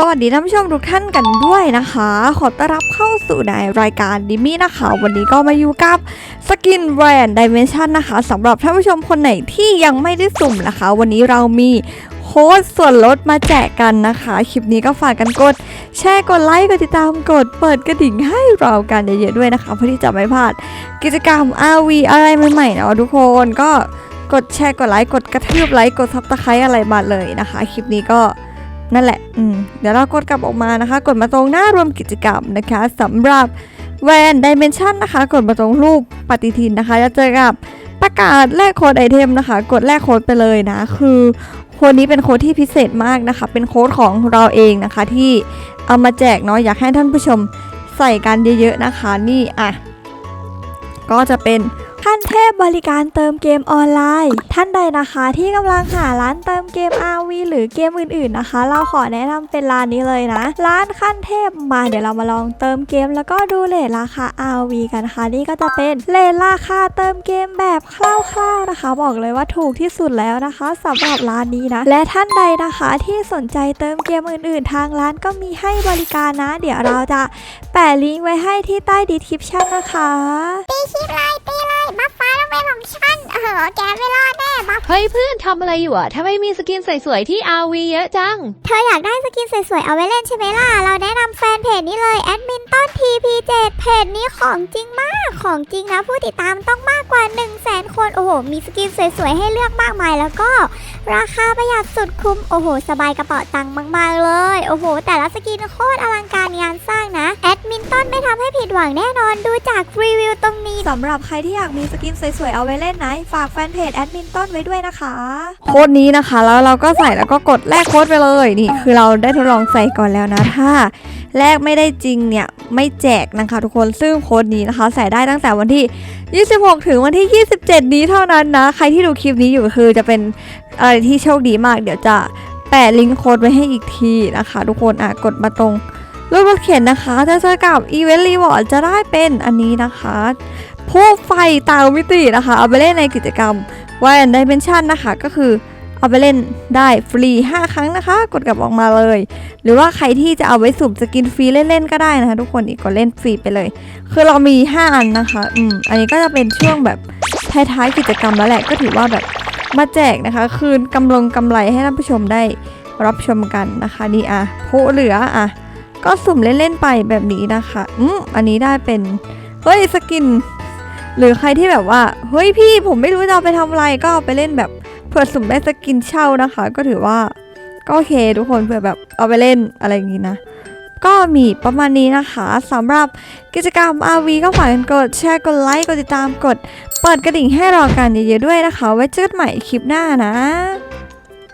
สวัสดีท่านผู้ชมทุกท่านกันด้วยนะคะ ขอต้อนรับเข้าสู่ในรายการดิมี่นะคะ วันนี้ก็มาอยู่กับสกินแบรนด์ดิเมนชันนะคะสำหรับท่านผู้ชมคนไหนที่ยังไม่ได้สุ่มนะคะ วันนี้เรามีโค้ดส่วนลดมาแจกกันนะคะ คลิปนี้ก็ฝากกันกด แชร์กดไลค์กดติดตามกดเปิดกระดิ่งให้เรากันเยอะๆด้วยนะคะ เพื่อที่จะไม่พลาดกิจกรรม RV อะไรใหม่ๆนะทุกคนก็ กดแชร์กดไลค์กดกระทืบไลค์กดซับสไครต์อะไรมาเลยนะคะ คลิปนี้ก็นั่นแหละอืมเดี๋ยวเรากดกลับออกมานะคะ กดมาตรงหน้ารวมกิจกรรมนะคะสำหรับแวนดิเมนชันนะคะ กดมาตรงรูปปฏิทินนะคะจะเจอกับประกาศแลกโค้ดไอเทมนะคะ กดแลกโค้ดไปเลยนะ คือโค้ดนี้เป็นโค้ดที่พิเศษมากนะคะ เป็นโค้ดของเราเองนะคะ ที่เอามาแจกเนาะอยากให้ท่านผู้ชมใส่กันเยอะๆนะคะ นี่อะก็จะเป็น ขั้นเทพบริการเติมเกมออนไลน์ ท่านใดนะคะที่กำลังหาร้านเติมเกม RV หรือเกมอื่นๆนะคะ เราขอแนะนำเป็นร้านนี้เลยนะ ร้านขั้นเทพมาเดี๋ยวเรามาลองเติมเกม แล้วก็ดูเลทราคา RV กันนะคะนี่ก็จะเป็นเลทราคาเติมเกมแบบคร่าวๆนะคะ บอกเลยว่าถูกที่สุดแล้วนะคะสำหรับร้านนี้นะ และท่านใดนะคะที่สนใจเติมเกมอื่นๆ ทางร้านก็มีให้บริการนะ เดี๋ยวเราจะแปะลิงก์ไว้ให้ที่ใต้ดีคริปชั่นนะคะ แกไม่รอดแน่บัฟเฮ้ยเพื่อนทำอะไรอยู่อะทำไมมีสกินสวยๆที่ RV เยอะจัง เธออยากได้สกินสวยๆเอาไว้เล่นใช่ไหมล่ะ เราแนะนำแฟนเพจนี้เลยแอดมินต้น TP7 เพจนี้ของจริงมากของจริงนะ ผู้ติดตามต้องมากกว่า 1 0 0 0 0แสนคน โอ้โห มีสกินสวยๆให้เลือกมากมายแล้วก็ ราคาประหยัดสุดคุ้ม โอ้โห สบายกระเป๋าตังค์มากๆเลย โอ้โห แต่ละสกินโคตรอลังการงาน ต้นไม่ทำให้ผิดหวังแน่นอนดูจากรีวิวตรงนี้สำหรับใครที่อยากมีสกินสวยๆเอาไว้เล่นนะฝากแฟนเพจแอดมินต้นไว้ด้วยนะคะ โค้ดนี้นะคะ แล้วเราก็ใส่แล้วก็กดแลกโค้ดไปเลยนี่คือเราได้ทดลองใส่ก่อนแล้วนะถ้าแลกไม่ได้จริงเนี่ยไม่แจกนะคะ ทุกคนซึ่งโค้ดนี้นะคะ ใส่ได้ตั้งแต่วันที่ 26 ถึงวันที่ 27 นี้เท่านั้นนะ ใครที่ดูคลิปนี้อยู่คือจะเป็นอะไรที่โชคดีมาก เดี๋ยวจะแปะลิงก์โค้ดไว้ให้อีกทีนะคะ ทุกคนอะกดมาตรง รูปรถเข็นนะคะจะเจอกับอีเวนต์รีวอร์ดจะได้เป็นอันนี้นะคะผู้ไฟตางมิตินะคะ เอาไปเล่นในกิจกรรมว n นไดเมนชันนะคะ ก็คือเอาไปเล่นได้ฟรี 5 ครั้งนะคะ กดกลับออกมาเลย หรือว่าใครที่จะเอาไว้สุ่มสกินฟรีเล่นๆก็ได้นะคะ ทุกคนอีกก็เล่นฟรีไปเลย คือเรามี 5 อันนะคะอืมอันนี้ก็จะเป็นช่วงแบบท้ายๆกิจกรรมแล้วแหละก็ถือว่าแบบมาแจกนะคะ คืนกำลงกำไรให้ท่านผู้ชมได้รับชมกันนะคะนี่อะผู้เหลืออะ ก็สุ่มเล่นๆไปแบบนี้นะคะอืมอันนี้ได้เป็น เฮ้ยสกิน หรือใครที่แบบว่า เฮ้ยพี่ผมไม่รู้จะเอาไปทำอะไรก็เอาไปเล่นแบบเผื่อสุ่มได้สกินเช่านะคะ ก็ถือว่าก็โอเคทุกคนเผื่อแบบเอาไปเล่นอะไรอย่างนี้นะก็มีประมาณนี้นะคะสำหรับกิจกรรม RV ก็ฝากกันกดแชร์กดไลค์กดติดตามกด เปิดกระดิ่งให้รอกันเยอะๆด้วยนะคะ ไว้เจอกันใหม่คลิปหน้านะ